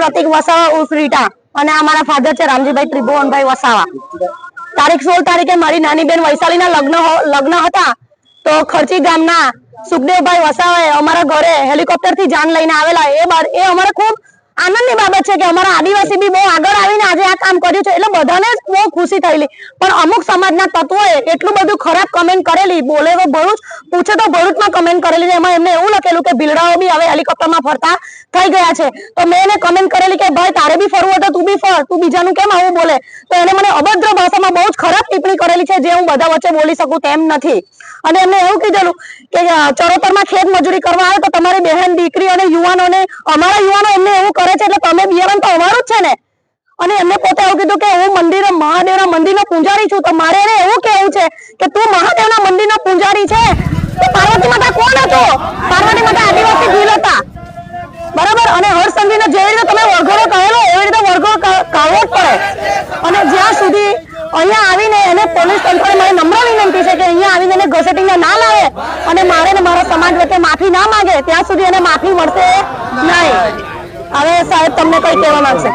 પ્રતિક વસાવા ઉર્ફ રીટા અને અમારા ફાધર છે રામજીભાઈ ત્રિભુવનભાઈ વસાવા. તારીખ સોળ તારીખે મારી નાની બેન વૈશાલીના લગ્ન લગ્ન હતા તો ખર્ચી ગામના સુખદેવભાઈ વસાવાએ અમારા ઘરે હેલિકોપ્ટરથી જાન લઈને આવેલા. એ બાદ એ અમારે ખૂબ આનંદની બાબત છે કે અમારા આદિવાસી બી બહુ આગળ આ કામ કર્યું છે એટલે બધાને બહુ ખુશી થયેલી. પણ અમુક સમાજના તત્વોએ એટલું બધું ખરાબ કમેન્ટ કરેલી, બોલે તો ભરૂચ, પૂછે તો ભરૂચમાં કમેન્ટ કરેલી એમાં એમને એવું લખેલું કે બિલડાઓ બી હવે હેલિકોપ્ટરમાં ફરતા થઈ ગયા છે. તો મેં એને કમેન્ટ કરેલી કે, ભાઈ, તારે બી ફરવું હતું તું બી ફર, તું બીજાનું કેમ આવું બોલે? તો એને મને અભદ્ર ભાષામાં બહુ જ ખરાબ ટિપ્પણી કરેલી છે, જે હું બધા વચ્ચે બોલી શકું તેમ નથી. અને એમને એવું કીધેલું કે ચરોતરમાં ખેત મજૂરી કરવા આવે તો તમારી બહેન, દીકરી અને યુવાનોને, અમારા યુવાનો એમને એવું કરે છે, એટલે તમે બિયારણ તો અમારું જ છે ને. અને એમને પોતે એવું કીધું કે હું મંદિર મહાદેવના મંદિરનો પૂજારી છું તો મારે એને એવું કેવું છે કે તું મહાદેવના મંદિરનો પૂજારી છે? તો પાર્વતી માતા કોણ હતો? પાર્વતી માતા આદિવાસી ભીલ હતા. બરાબર? અને હર્ષચંદ્રીને જેવી રીતે તમે વરઘોડો કહેલો એવી રીતે વરઘોડો કાઢવો જ પડે. અને જ્યાં સુધી અહીંયા આવીને એને પોલીસ તંત્રને મારી નમ્ર વિનંતી છે કે અહીંયા આવીને એને ઘસેટીને ના લાવે અને મારે ને મારા સમાજ વચ્ચે માફી ના માંગે, ત્યાં સુધી એને માફી મળશે નહીં. હવે સાહેબ, તમને કઈ કહેવા માંગશે?